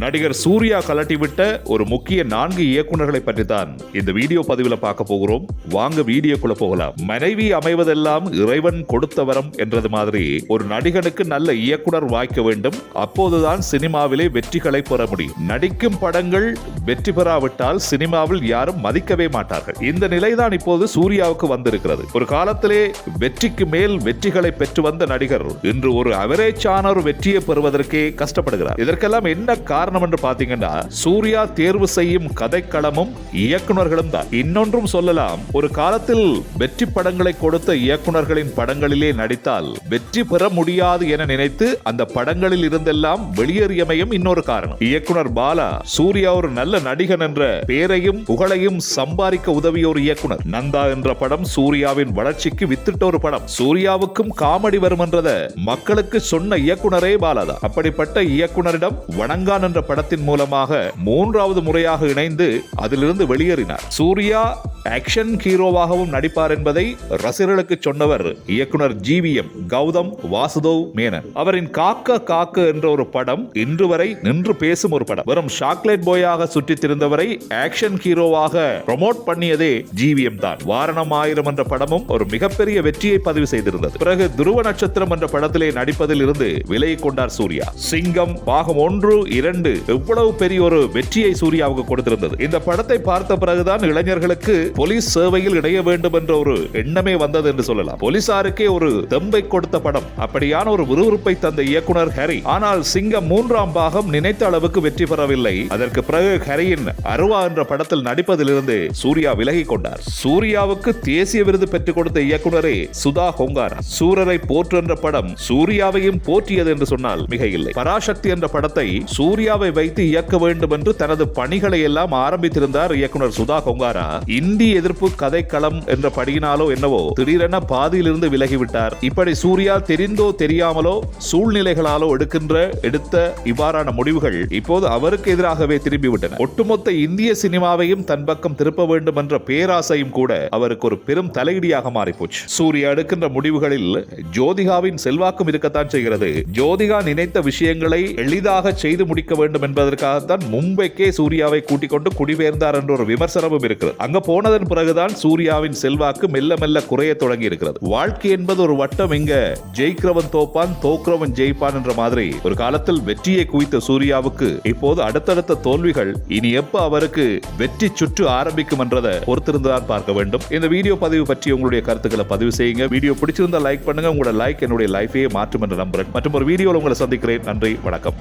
நடிகர் சூர்யா கலட்டிவிட்ட ஒரு முக்கிய நான்கு இயக்குனர்களை பற்றி தான் இந்த வீடியோ பதிவுல பார்க்க போகிறோம். வாங்க வீடியோக்குள்ள போகலாம். மனைவி அமைவதெல்லாம் இறைவன் கொடுத்த வரம் என்றது மாதிரி ஒரு நடிகனுக்கு நல்ல இயக்குனர் வாய்க்க வேண்டும். அப்போதுதான் சினிமாவிலே வெற்றிகளை பெற முடியும். நடிக்கும் படங்கள் வெற்றி பெறாவிட்டால் சினிமாவில் யாரும் மதிக்கவே மாட்டார்கள். இந்த நிலைதான் இப்போது சூர்யாவுக்கு வந்திருக்கிறது. ஒரு காலத்திலே வெற்றிக்கு மேல் வெற்றிகளை பெற்று வந்த நடிகர் இன்று ஒரு அவரேஜான ஒரு வெற்றியை பெறுவதற்கே கஷ்டப்படுகிறார். இதற்கெல்லாம் என்ன காரணம் என்று பாத்தீங்கன்னா சூர்யா தேர்வு செய்யும் கதைக்களமும் இயக்குனர்களும் தான். இன்னொன்றும் சொல்லலாம் ஒரு காலத்தில் வெற்றி படங்களை கொடுத்த இயக்குனர்களின் படங்களிலே நடித்தால் வெற்றி பெற முடியாது என நினைத்து அந்த படங்களில் இருந்தெல்லாம் வெளியேறியமையும் இன்னொரு காரணம். இயக்குனர் பாலா சூர்யா ஒரு நல்ல நடிகன் என்ற பெயரையும் புகழையும் சம்பாதிக்க உதவிய ஒரு இயக்குனர். நந்தா என்ற படம் சூர்யாவின் வளர்ச்சிக்கு வித்திட்ட ஒரு படம். சூர்யாவுக்கும் காமெடி வரும் என்றத மக்களுக்கு சொன்ன இயக்குனரே பாலாதான் அப்படிப்பட்ட இயக்குனரிடம் வணங்கான் என்ற படத்தின் மூலமாக மூன்றாவது முறையாக இணைந்து அதிலிருந்து வெளியேறினார். சூர்யா ஆக்ஷன் ஹீரோவாகவும் நடிப்பார் என்பதை ரசிகர்களுக்கு சொன்னவர் இயக்குனர் ஜிவிஎம் கௌதம் வாசுதேவ் மேனன். அவரின் காக்க காக்க என்ற ஒரு படம் இன்று வரை நின்று பேசும் ஒரு படம். வெறும் சாக்லேட் பாயாக சுற்றித் திரிந்தவரை ஆக்ஷன் ஹீரோவாக ப்ரொமோட் பண்ணியதே ஜிவிஎம் தான். வாரணம் ஆயிரம் என்ற படமும் ஒரு மிகப்பெரிய வெற்றியை பதிவு செய்திருந்தது. பிறகு துருவ நட்சத்திரம் என்ற படத்திலே நடிப்பதில் இருந்து விலகி கொண்டார் சூர்யா. சிங்கம் பாகம் ஒன்று இரண்டு எவ்வளவு பெரிய ஒரு வெற்றியை சூர்யாவுக்கு கொடுத்திருந்தது. இந்த படத்தை பார்த்த பிறகுதான் இளைஞர்களுக்கு போலீஸ் சேவையில் இணைய வேண்டும் என்ற ஒரு எண்ணமே வந்தது என்று சொல்லலாம். போலீசாருக்கே ஒரு தெம்பை கொடுத்த படம். அப்படியான ஒரு விறுவிறுப்பை தந்த இயக்குனர் ஹரி. ஆனால் சிங்கம் மூன்றாம் பாகம் நினைத்த அளவுக்கு வெற்றி பெறவில்லை. அதற்கு பிறகு ஹரியின் அருவா என்ற படத்தில் நடிப்பதிலிருந்து சூர்யா விலகி கொண்டார். சூர்யாவுக்கு தேசிய விருது பெற்றுக் கொடுத்த இயக்குனரே சுதா ஹோங்காரா. சூரரை போற்று என்ற படம் சூர்யாவையும் போற்றியது என்று சொன்னால் மிக இல்லை பராசக்தி என்ற படத்தை சூர்யாவை வைத்து இயக்க வேண்டும் என்று தனது பணிகளை எல்லாம் ஆரம்பித்திருந்தார் இயக்குனர் சுதா கொங்காரா இந்தி எதிர்ப்பு கதைக்களம் என்ற படியினாலோ என்னவோ திடீரென பாதியிலிருந்து விலகிவிட்டார். இப்படி சூர்யா தெரிந்தோ தெரியாமலோ சூழ்நிலைகளாலோ எடுக்கின்ற எடுத்த இவ்வாறான முடிவுகள் இப்போது அவருக்கு எதிராகவே திரும்பிவிட்டன. ஒட்டுமொத்த இந்திய சினிமாவையும் தன் பக்கம் திருப்ப வேண்டும் என்ற பேராசையும் கூட அவருக்கு ஒரு பெரும் தலையீடியாக மாறிப்போச்சு. சூர்யா எடுக்கின்ற முடிவுகளில் ஜோதிகாவின் செல்வாக்கும் இருக்கத்தான் செய்கிறது. ஜோதிகா நினைத்த விஷயங்களை எளிதாக செய்து முடிக்க வேண்டும் என்பதற்காகத்தான் மும்பைக்கே சூர்யாவை கூட்டிக் கொண்டு குடிபெயர்ந்தார் என்ற ஒரு விமர்சனமும் இருக்கிறது. அங்க அதன் பிறகுதான் சூர்யாவின் செல்வாக்கு மெல்ல மெல்ல குறைய தொடங்கி இருக்கிறது வாழ்க்கை என்பது ஒரு வட்டம் இங்க ஜெயிக்கிறவன் தோப்பான் தோக்கிறவன் ஜெயிப்பான் என்ற மாதிரி ஒரு காலத்தில் வெற்றியை குவித்த சூர்யாவுக்கு இப்போது அடுத்தடுத்த தோல்விகள் இனி எப்ப அவருக்கு வெற்றி சுற்று ஆரம்பிக்கும் என்றதை பொறுத்திருந்துதான் பார்க்க வேண்டும். இந்த வீடியோ பதிவு பற்றி உங்களுடைய கருத்துக்களை பதிவு செய்யுங்க. வீடியோ பிடிச்சிருந்தா லைக் பண்ணுங்க. உங்களோட லைக் என்னுடைய லைஃபையே மாற்றும் என்று நம்புறேன். மற்றும் ஒரு வீடியோவில் உங்களை சந்திக்கிறேன். நன்றி. வணக்கம்.